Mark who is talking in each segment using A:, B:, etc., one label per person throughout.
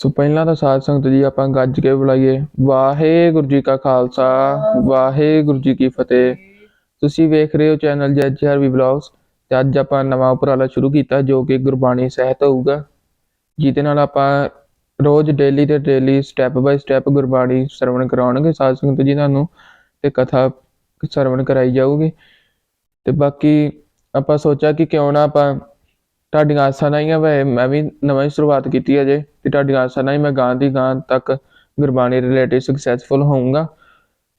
A: ਸੋ ਪਹਿਲਾਂ ਤਾਂ ਸਾਧ ਸੰਗਤ ਜੀ ਆਪਾਂ ਗੱਜ ਕੇ ਬੁਲਾਈਏ। ਵਾਹਿਗੁਰੂ ਜੀ ਕਾ ਖਾਲਸਾ, ਵਾਹਿਗੁਰੂ ਜੀ ਕੀ ਫਤਿਹ। ਤੁਸੀਂ ਵੇਖ ਰਹੇ ਹੋ ਚੈਨਲ ਜੈਜਆਰਵੀ ਵਲੌਗਸ ਤੇ ਅੱਜ ਆਪਾਂ ਨਵਾਂ ਉਪਰਾਲਾ ਸ਼ੁਰੂ ਕੀਤਾ ਜੋ ਕਿ ਗੁਰਬਾਣੀ ਸਹਿਤ ਹੋਊਗਾ। ਜਿਹਦੇ ਨਾਲ ਆਪਾਂ ਰੋਜ਼ ਡੇਲੀ ਤੇ daily step by step Gurbani ਸਰਵਣ ਕਰਾਉਣਗੇ। ਸਾਧ ਸੰਗਤ ਜੀ ਤੁਹਾਨੂੰ ਤੇ ਕਥਾ ਸਰਵਣ ਕਰਾਈ ਜਾਊਗੀ। ਤੇ ਬਾਕੀ ਆਪਾਂ ਸੋਚਿਆ ਕਿ ਕਿਉਂ ਨਾ ਆਪਾਂ ਤੁਹਾਡੀਆਂ ਆਸਾਂ ਨਾਲ ਹੀ ਆ, ਵੈ ਮੈਂ ਵੀ ਨਵਾਂ ਹੀ ਸ਼ੁਰੂਆਤ ਕੀਤੀ ਹੈ ਜੇ, ਤੇ ਤੁਹਾਡੀਆਂ ਆਸਾਂ ਨਾਲ ਹੀ ਮੈਂ ਗਾਂ ਦੀ ਗਾਂ ਤੱਕ ਗੁਰਬਾਣੀ ਰਿਲੇਟਿਡ ਸਕਸੈਸਫੁਲ ਹੋਊਂਗਾ।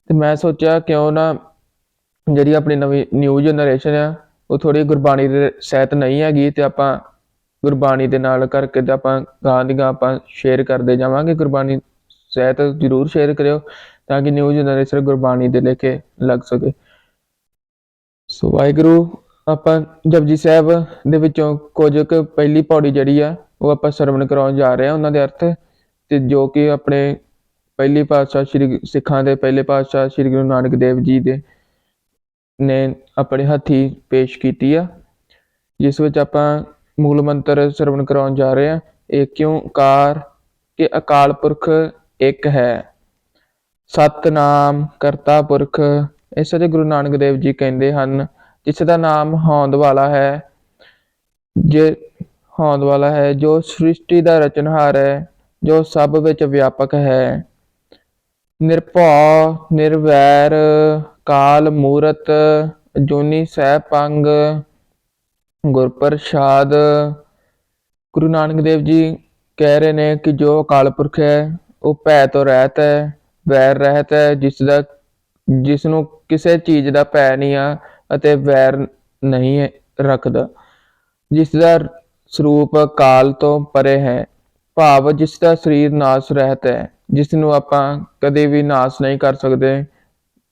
A: ਤੇ ਮੈਂ ਸੋਚਿਆ ਕਿਉਂ ਨਾ ਜਿਹੜੀ ਆਪਣੀ ਨਵੀਂ ਨਿਊ ਜਨਰੇਸ਼ਨ ਆ, ਉਹ ਥੋੜੀ ਗੁਰਬਾਣੀ ਦੇ ਸਹਿਤ ਨਹੀਂ ਹੈਗੀ ਤੇ ਆਪਾਂ ਗੁਰਬਾਣੀ ਦੇ ਨਾਲ ਕਰਕੇ ਤੇ ਆਪਾਂ ਗਾਂ ਦੀ ਗਾਂ ਆਪਾਂ ਸ਼ੇਅਰ ਕਰਦੇ ਜਾਵਾਂਗੇ। ਗੁਰਬਾਣੀ ਸਹਿਤ ਜ਼ਰੂਰ ਸ਼ੇਅਰ ਕਰਿਓ ਤਾਂ ਕਿ ਨਿਊ ਜਨਰੇਸ਼ਨ ਗੁਰਬਾਣੀ ਦੇ ਲੇਖੇ ਲੱਗ ਸਕੇ। ਸੋ ਵਾਹਿਗੁਰੂ ਆਪਾਂ ਜਪਜੀ ਸਾਹਿਬ ਦੇ ਵਿੱਚੋਂ ਕੁਝ ਕੁ ਪਹਿਲੀ ਪੌੜੀ ਜਿਹੜੀ ਆ, ਉਹ ਆਪਾਂ ਸਰਵਣ ਕਰਾਉਣ ਜਾ ਰਹੇ ਆ ਉਹਨਾਂ ਦੇ ਅਰਥ। ਤੇ ਜੋ ਕਿ ਆਪਣੇ ਪਹਿਲੀ ਪਾਤਸ਼ਾਹ ਸ੍ਰੀ ਸਿੱਖਾਂ ਦੇ ਪਹਿਲੇ ਪਾਤਸ਼ਾਹ ਸ੍ਰੀ ਗੁਰੂ ਨਾਨਕ ਦੇਵ ਜੀ ਦੇ ਨੇ ਆਪਣੇ ਹੱਥੀ ਪੇਸ਼ ਕੀਤੀ ਆ। ਜਿਸ ਵਿੱਚ ਆਪਾਂ ਮੂਲ ਮੰਤਰ ਸਰਵਣ ਕਰਾਉਣ ਜਾ ਰਹੇ ਆ ਕਿਉਂ ਕਾਰ ਕਿ ਅਕਾਲ ਪੁਰਖ ਇੱਕ ਹੈ। ਸਤਨਾਮ ਕਰਤਾ ਪੁਰਖ, ਇਸ ਦੇ ਗੁਰੂ ਨਾਨਕ ਦੇਵ ਜੀ ਕਹਿੰਦੇ ਹਨ ਜਿਸ ਦਾ ਨਾਮ ਹੋਂਦ ਵਾਲਾ ਹੈ, ਜੇ ਹੋਂਦ ਵਾਲਾ ਹੈ, ਜੋ ਸ੍ਰਿਸ਼ਟੀ ਦਾ ਰਚਨਹਾਰ ਹੈ, ਜੋ ਸਭ ਵਿੱਚ ਵਿਆਪਕ ਹੈ। ਨਿਰਭਉ, ਨਿਰਵੈਰ, ਕਾਲ, ਮੂਰਤ, ਜੋਨੀ ਸਹਿ ਪੰਗ ਗੁਰ ਗੁਰੂ ਨਾਨਕ ਦੇਵ ਜੀ ਕਹਿ ਰਹੇ ਨੇ ਕਿ ਜੋ ਅਕਾਲ ਪੁਰਖ ਹੈ, ਉਹ ਭੈ ਤੋਂ ਰਹਿਤ ਹੈ, ਵੈਰ ਰਹਿਤ ਹੈ, ਜਿਸ ਦਾ ਜਿਸ ਨੂੰ ਕਿਸੇ ਚੀਜ਼ ਦਾ ਭੈ ਨਹੀਂ ਆ ਅਤੇ ਵੈਰ ਨਹੀਂ ਰੱਖਦਾ, ਜਿਸ ਦਾ ਸਰੂਪ ਕਾਲ ਤੋਂ ਪਰੇ ਹੈ। ਭਾਵ ਜਿਸ ਦਾ ਸਰੀਰ ਨਾਸ ਰਹਿਤ ਹੈ, ਜਿਸ ਨੂੰ ਆਪਾਂ ਕਦੇ ਵੀ ਨਾਸ ਨਹੀਂ ਕਰ ਸਕਦੇ,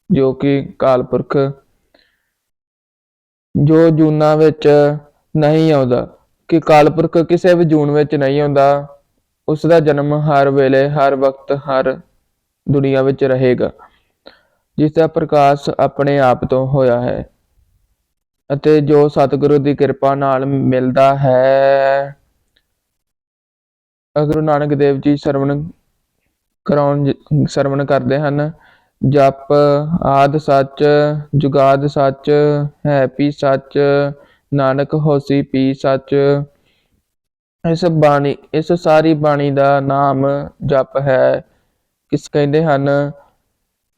A: ਜੋ ਕਿ ਕਾਲ ਪੁਰਖ, ਜੋ ਜੂਨਾਂ ਵਿੱਚ ਨਹੀਂ ਆਉਂਦਾ। ਕਿ ਕਾਲ ਪੁਰਖ ਕਿਸੇ ਵੀ ਜੂਨ ਵਿੱਚ ਨਹੀਂ ਆਉਂਦਾ, ਉਸ ਦਾ ਜਨਮ ਹਰ ਵੇਲੇ, ਹਰ ਵਕਤ, ਹਰ ਦੁਨੀਆ ਵਿੱਚ ਰਹੇਗਾ, ਜਿਸ ਦਾ ਪ੍ਰਕਾਸ਼ ਆਪਣੇ ਆਪ ਤੋਂ ਹੋਇਆ ਹੈ। ਅਤੇ ਜੋ ਸਤਿਗੁਰੂ ਦੀ ਕਿਰਪਾ ਨਾਲ ਮਿਲਦਾ ਹੈ। ਗੁਰੂ ਨਾਨਕ ਦੇਵ ਜੀ ਸਰਵਣ ਕਰਾਉਣ ਸਰਵਣ ਕਰਦੇ ਹਨ। ਜਪ ਆਦ ਸੱਚ, ਜੁਗਾਦ ਸੱਚ ਹੈ ਪੀ ਸੱਚ, ਨਾਨਕ ਹੋਸੀ ਪੀ ਸੱਚ। ਇਸ ਬਾਣੀ, ਇਸ ਸਾਰੀ ਬਾਣੀ ਦਾ ਨਾਮ ਜਪ ਹੈ। ਕਿਸ ਕਹਿੰਦੇ ਹਨ?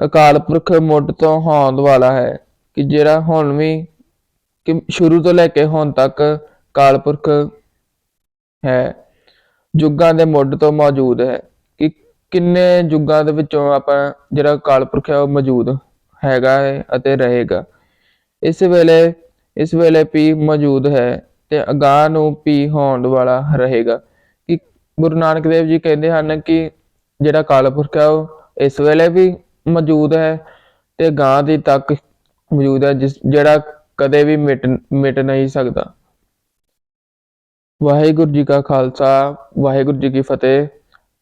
A: ਅਕਾਲ ਪੁਰਖ ਮੁੱਢ ਤੋਂ ਹੋਂਦ ਵਾਲਾ ਹੈ ਕਿ ਜਿਹੜਾ ਹੁਣ ਵੀ ਕਿ ਸ਼ੁਰੂ ਤੋਂ ਲੈ ਕੇ ਹੁਣ ਤੱਕ ਅਕਾਲ ਪੁਰਖ ਹੈ ਯੁੱਗਾਂ ਦੇ ਮੁੱਢ ਤੋਂ ਮੌਜੂਦ ਹੈ ਕਿ ਕਿੰਨੇ ਯੁੱਗਾਂ ਦੇ ਵਿੱਚੋਂ ਆਪਾਂ ਜਿਹੜਾ ਅਕਾਲ ਪੁਰਖ ਹੈ ਉਹ ਮੌਜੂਦ ਹੈਗਾ ਹੈ ਅਤੇ ਰਹੇਗਾ। ਇਸ ਵੇਲੇ ਇਸ ਵੇਲੇ ਵੀ ਮੌਜੂਦ ਹੈ ਤੇ ਅਗਾਹ ਨੂੰ ਵੀ ਹੋਣ ਵਾਲਾ ਰਹੇਗਾ ਕਿ ਗੁਰੂ ਨਾਨਕ ਦੇਵ ਜੀ ਕਹਿੰਦੇ ਹਨ ਕਿ ਜਿਹੜਾ ਅਕਾਲ ਪੁਰਖ ਹੈ ਉਹ ਇਸ ਵੇਲੇ ਵੀ ਮੌਜੂਦ ਹੈ ਤੇ ਗਾਂ ਦੀ ਤੱਕ ਮੌਜੂਦ ਹੈ, ਜਿਸ ਜਿਹੜਾ ਕਦੇ ਵੀ ਮਿਟ ਮਿਟ ਨਹੀਂ ਸਕਦਾ। ਵਾਹਿਗੁਰੂ ਜੀ ਕਾ ਖਾਲਸਾ, ਵਾਹਿਗੁਰੂ ਜੀ ਕੀ ਫਤਿਹ।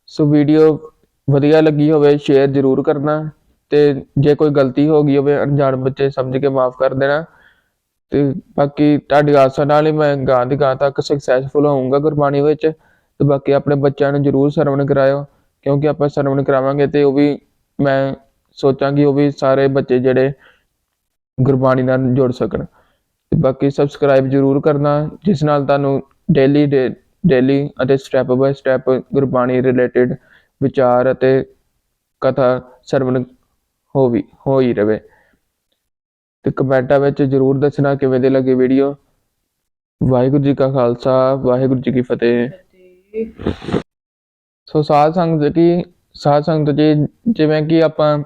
A: ਸੋ ਵੀਡੀਓ ਵਧੀਆ ਲੱਗੀ ਹੋਵੇ, ਸ਼ੇਅਰ ਜ਼ਰੂਰ ਕਰਨਾ ਤੇ ਜੇ ਕੋਈ ਗਲਤੀ ਹੋ ਗਈ ਹੋਵੇ, ਅਣਜਾਣ ਬੱਚੇ ਸਮਝ ਕੇ ਮਾਫ ਕਰ ਦੇਣਾ। ਤੇ ਬਾਕੀ ਤੁਹਾਡੀ ਆਸਾਂ ਨਾਲ ਹੀ ਮੈਂ ਗਾਂ ਦੀ ਗਾਂ ਤੱਕ ਸਕਸੈਸਫੁਲ ਹੋਊਂਗਾ ਗੁਰਬਾਣੀ ਵਿੱਚ। ਤੇ ਬਾਕੀ ਆਪਣੇ ਬੱਚਿਆਂ ਨੂੰ ਜ਼ਰੂਰ ਸਰਵਣ ਕਰਾਇਓ, ਕਿਉਂਕਿ ਆਪਾਂ ਸਰਵਣ ਕਰਾਵਾਂਗੇ ਤੇ ਉਹ ਵੀ ਮੈਂ ਸੋਚਾਂਗੀ ਉਹ ਵੀ ਸਾਰੇ ਬੱਚੇ ਜਿਹੜੇ ਗੁਰਬਾਣੀ ਨਾਲ ਜੁੜ ਸਕਣ। ਤੇ ਬਾਕੀ ਸਬਸਕ੍ਰਾਈਬ ਜ਼ਰੂਰ ਕਰਨਾ, ਜਿਸ ਨਾਲ ਤੁਹਾਨੂੰ ਡੇਲੀ ਡੇਲੀ ਅਤੇ step by step Gurbani related ਵਿਚਾਰ ਅਤੇ ਕਥਾ ਸਰਵਣ ਹੋ ਹੋ ਹੀ ਰਵੇ। ਤੇ ਕਮੈਂਟਾਂ ਵਿੱਚ ਜ਼ਰੂਰ ਦੱਸਣਾ ਕਿਵੇਂ ਦੇ ਲੱਗੇ ਵੀਡੀਓ ਵਾਹਿਗੁਰੂ ਜੀ ਕਾ ਖਾਲਸਾ, ਵਾਹਿਗੁਰੂ ਜੀ ਕੀ ਫਤਿਹ। ਸੋ ਸਾਧ ਸੰਗਤ ਜੀ, ਸਾਧ ਸੰਗਤ ਜੀ, ਜਿਵੇਂ ਕਿ ਆਪਾਂ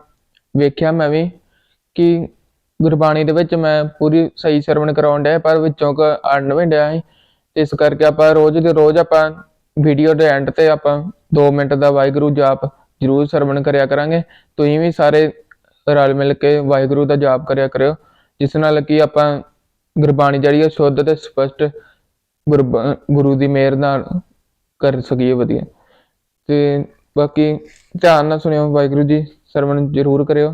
A: ਵੇਖਿਆ ਮੈਂ ਵੀ, ਕਿ ਗੁਰਬਾਣੀ ਦੇ ਵਿੱਚ ਮੈਂ ਪੂਰੀ ਸਹੀ ਸਰਵਣ ਕਰਾਉਣ ਡਿਆ, ਪਰ ਵਿੱਚੋਂ ਕ ਅੜਨ ਡਿਆ ਸੀ। ਇਸ ਕਰਕੇ ਆਪਾਂ ਰੋਜ਼ ਦੇ ਰੋਜ਼ ਆਪਾਂ ਵੀਡੀਓ ਦੇ ਐਂਡ ਤੇ ਆਪਾਂ 2 ਮਿੰਟ ਦਾ ਵਾਹਿਗੁਰੂ ਜਾਪ ਜ਼ਰੂਰ ਸਰਵਣ ਕਰਿਆ ਕਰਾਂਗੇ। ਤੁਸੀਂ ਵੀ ਸਾਰੇ ਰਲ ਮਿਲ ਕੇ ਵਾਹਿਗੁਰੂ ਦਾ ਜਾਪ ਕਰਿਆ ਕਰਿਓ, ਜਿਸ ਨਾਲ ਕਿ ਆਪਾਂ ਗੁਰਬਾਣੀ ਜਿਹੜੀ ਹੈ ਸ਼ੁੱਧ ਤੇ ਸਪਸ਼ਟ ਗੁਰਬ- ਗੁਰੂ ਦੀ ਮਿਹਰ ਨਾਲ ਕਰ ਸਕੀਏ ਵਧੀਆ। ਤੇ ਬਾਕੀ ਧਿਆਨ ਨਾਲ ਸੁਣਿਓ ਵਾਹਿਗੁਰੂ ਜੀ, ਸਰਵਣ ਜ਼ਰੂਰ ਕਰਿਓ।